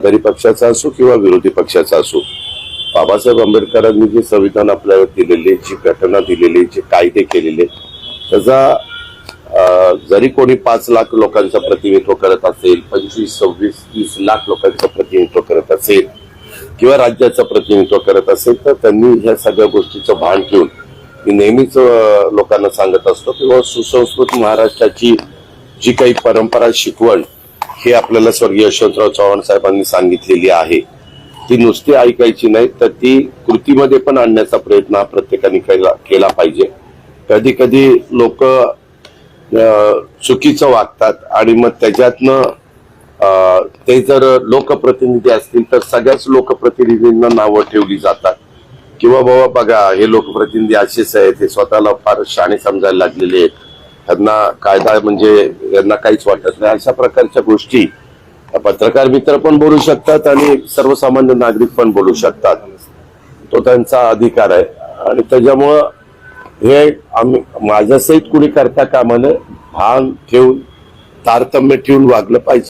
जरी पक्षाचा असो किंवा विरोधी पक्षाचा असो बाबासाहेब आंबेडकरांनी जे संविधान आपल्याला दिलेले जी घटना दिलेली जे कायदे केलेले त्याचा जरी कोणी पाच लाख लोकांचं प्रतिनिधित्व करत असेल पंचवीस सव्वीस तीस लाख लोकांचं प्रतिनिधित्व करत असेल किंवा राज्याचं प्रतिनिधित्व करत असेल तर त्यांनी ह्या सगळ्या गोष्टीचं भान ठेवून मी नेहमीच लोकांना सांगत असतो किंवा सुसंस्कृत महाराष्ट्राची जी काही परंपरा शिकवण हे आपल्याला स्वर्गीय यशवंतराव चव्हाण साहेबांनी सांगितलेली आहे. ती नुसती ऐकायची नाही तर ती कृतीमध्ये पण आणण्याचा प्रयत्न हा प्रत्येकाने केला केला पाहिजे. कधी कधी लोक चुकीचं वागतात आणि मग त्याच्यातनं ते जर लोकप्रतिनिधी असतील तर सगळ्याच लोकप्रतिनिधींना नावं ठेवली जातात. किंवा बाबा बघा हे लोकप्रतिनिधी असेच आहेत हे स्वतःला फार शाणे समजायला लागलेले आहेत. त्यांना कायदा म्हणजे यांना काहीच वाटत नाही. अशा प्रकारच्या गोष्टी पत्रकार मित्र पण बोलू शकतात आणि सर्वसामान्य नागरिक पण बोलू शकतात. तो त्यांचा अधिकार आहे. आणि त्याच्यामुळं हे आम्ही माझ्या सहित कुणी करता कामानं भान ठेवून तारतम्य ठेवून वागलं पाहिजे.